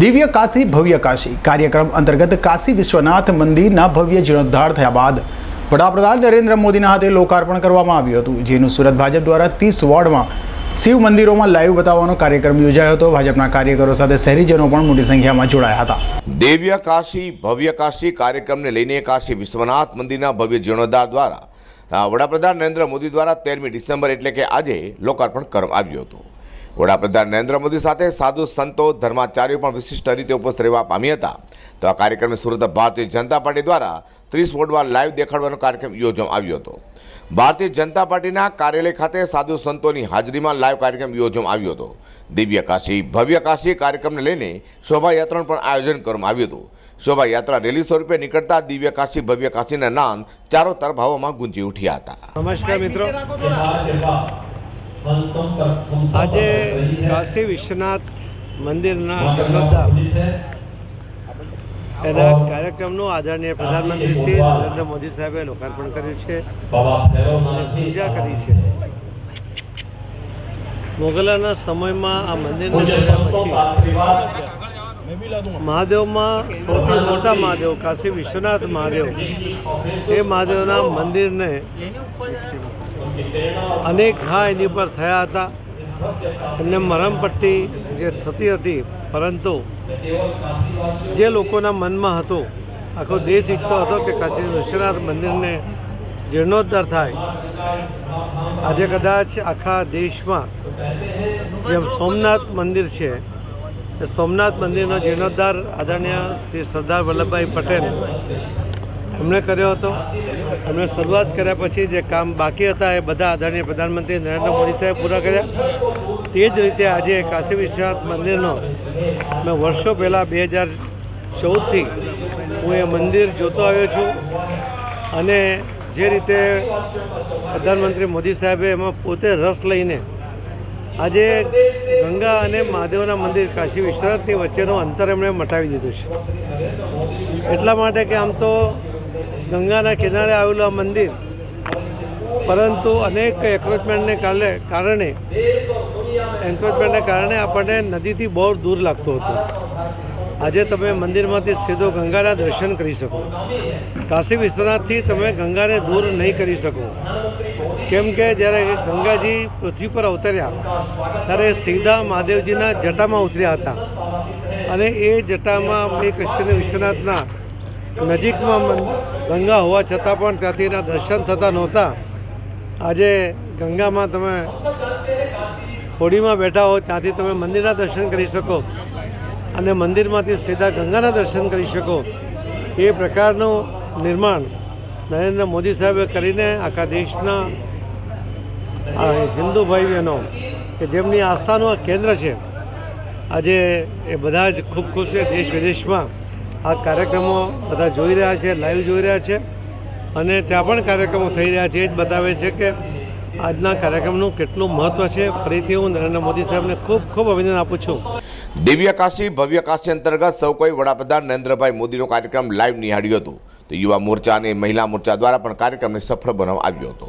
દિવ્ય કાશી, ભવ્ય કાશી. કાર્યક્રમ અંતર્ગત કાશી વિશ્વનાથ મંદિરના ભવ્ય જીર્ણોદ્ધાર થયા બાદ વડાપ્રધાન નરેન્દ્ર મોદીના હાથે લોકાર્પણ કરવામાં આવ્યું હતું, જેનું સુરત ભાજપ દ્વારા ત્રીસ વોર્ડમાં શિવ મંદિરોમાં લાઈવ બતાવવાનો કાર્યક્રમ યોજાયો હતો. ભાજપના કાર્યકરો સાથે શહેરીજનો પણ મોટી સંખ્યામાં જોડાયા હતા. દિવ્ય કાશી, ભવ્ય કાશી કાર્યક્રમને લઈને કાશી વિશ્વનાથ મંદિરના ભવ્ય જીર્ણોદ્ધાર દ્વારા વડાપ્રધાન નરેન્દ્ર મોદી દ્વારા તેરમી ડિસેમ્બર એટલે કે આજે લોકાર્પણ કરવામાં આવ્યું હતું. વડાપ્રધાન નરેન્દ્ર મોદી સાથે સાધુ સંતો ધર્માચાર્યો પણ વિશિષ્ટ રીતે ઉપસ્થિત રહેવા પામી હતા. તો આ કાર્યક્રમે સુરત ભારતીય જનતા પાર્ટી દ્વારા ત્રીસ વોર્ડમાં લાઈવ દેખાડવાનો કાર્યક્રમ યોજવામાં આવ્યો હતો. ભારતીય જનતા પાર્ટીના કાર્યાલય ખાતે સાધુ સંતોની હાજરીમાં લાઈવ કાર્યક્રમ યોજવામાં આવ્યો હતો. દિવ્ય કાશી ભવ્ય કાશી કાર્યક્રમને લઈને શોભાયાત્રાનું પણ આયોજન કરવામાં આવ્યું હતું. શોભાયાત્રા રેલી સ્વરૂપે નીકળતા દિવ્ય કાશી ભવ્ય કાશીના નામ ચારો તરફ હવામાં ગુંજી ઉઠ્યા હતા. નમસ્કાર મિત્રો. આજે કાશી વિશ્વનાથ મંદિરના જીર્ણોદ્ધાર એના કાર્યક્રમનું આદરણીય પ્રધાનમંત્રી શ્રી નરેન્દ્ર મોદી સાહેબે લોકાર્પણ કર્યું છે. પૂજા કરી છે. મોગલાના સમયમાં આ મંદિરને જોયા પછી મહાદેવમાં સૌથી મોટા મહાદેવ કાશી વિશ્વનાથ મહાદેવ. એ મહાદેવના મંદિરને અનેક ઘા એની પર થયા હતા. એમને મરમપટ્ટી જે થતી હતી, પરંતુ જે લોકોના મનમાં હતો, આખો દેશ ઈચ્છતો હતો કે કાશી વિશ્વનાથ મંદિરને જીર્ણોદ્ધાર થાય. આજે કદાચ આખા દેશમાં જેમ સોમનાથ મંદિર છે એ સોમનાથ મંદિરનો જીર્ણોદ્ધાર આદરણીય શ્રી સરદાર વલ્લભભાઈ પટેલ એમણે કર્યો હતો. એમણે શરૂઆત કર્યા પછી જે કામ બાકી હતા એ બધા આદરણીય પ્રધાનમંત્રી નરેન્દ્ર મોદી સાહેબ પૂરા કર્યા. તે જ રીતે આજે કાશી વિશ્વનાથ મંદિરનો મેં વર્ષો પહેલાં બે હજાર ચૌદથી હું એ મંદિર જોતો આવ્યો છું અને જે રીતે પ્રધાનમંત્રી મોદી સાહેબે એમાં પોતે રસ લઈને આજે ગંગા અને મહાદેવના મંદિર કાશી વિશ્વનાથની વચ્ચેનું અંતર એમણે મટાવી દીધું છે. એટલા માટે કે આમ તો ગંગાના કિનારે આવેલું આ મંદિર, પરંતુ અનેક એન્ક્રોચમેન્ટને કારણે કારણે એન્ક્રોચમેન્ટને કારણે આપણને નદીથી બહુ દૂર લાગતું હતું. આજે તમે મંદિરમાંથી સીધો ગંગાના દર્શન કરી શકો. કાશી વિશ્વનાથથી તમે ગંગાને દૂર નહીં કરી શકો. કેમ કે જ્યારે ગંગાજી પૃથ્વી પર અવતર્યા, ત્યારે સીધા મહાદેવજીના જટામાં ઉતર્યા હતા. અને એ જટામાં એ કૃષ્ણ વિશ્વનાથના નજીકમાં ગંગા હોવા છતાં પણ ત્યાંથી એના દર્શન થતા નહોતા. આજે ગંગામાં તમે હોડીમાં બેઠા હો, ત્યાંથી તમે મંદિરના દર્શન કરી શકો અને મંદિરમાંથી સીધા ગંગાના દર્શન કરી શકો. એ પ્રકારનું નિર્માણ નરેન્દ્ર મોદી સાહેબે કરીને આખા દેશના આ હિન્દુ ભાઈ બહેનો કે જેમની આસ્થાનું આ કેન્દ્ર છે, આજે એ બધા જ ખૂબ ખુશ છે દેશ વિદેશમાં. આ કાર્યક્રમો બધા જોઈ રહ્યા છે, લાઈવ જોઈ રહ્યા છે, અને ત્યાં પણ કાર્યક્રમો થઈ રહ્યા છે. એ જ બતાવે છે કે આજના કાર્યક્રમનું કેટલું મહત્ત્વ છે. ફરીથી હું નરેન્દ્ર મોદી સાહેબને ખૂબ ખૂબ અભિનંદન આપું છું. દિવ્ય કાશી, ભવ્ય કાશી અંતર્ગત સૌ કોઈ વડાપ્રધાન નરેન્દ્રભાઈ મોદીનો કાર્યક્રમ લાઈવ નિહાળ્યો હતો. તો યુવા મોરચા અને મહિલા મોરચા દ્વારા પણ કાર્યક્રમને સફળ બનાવવામાં આવ્યો હતો.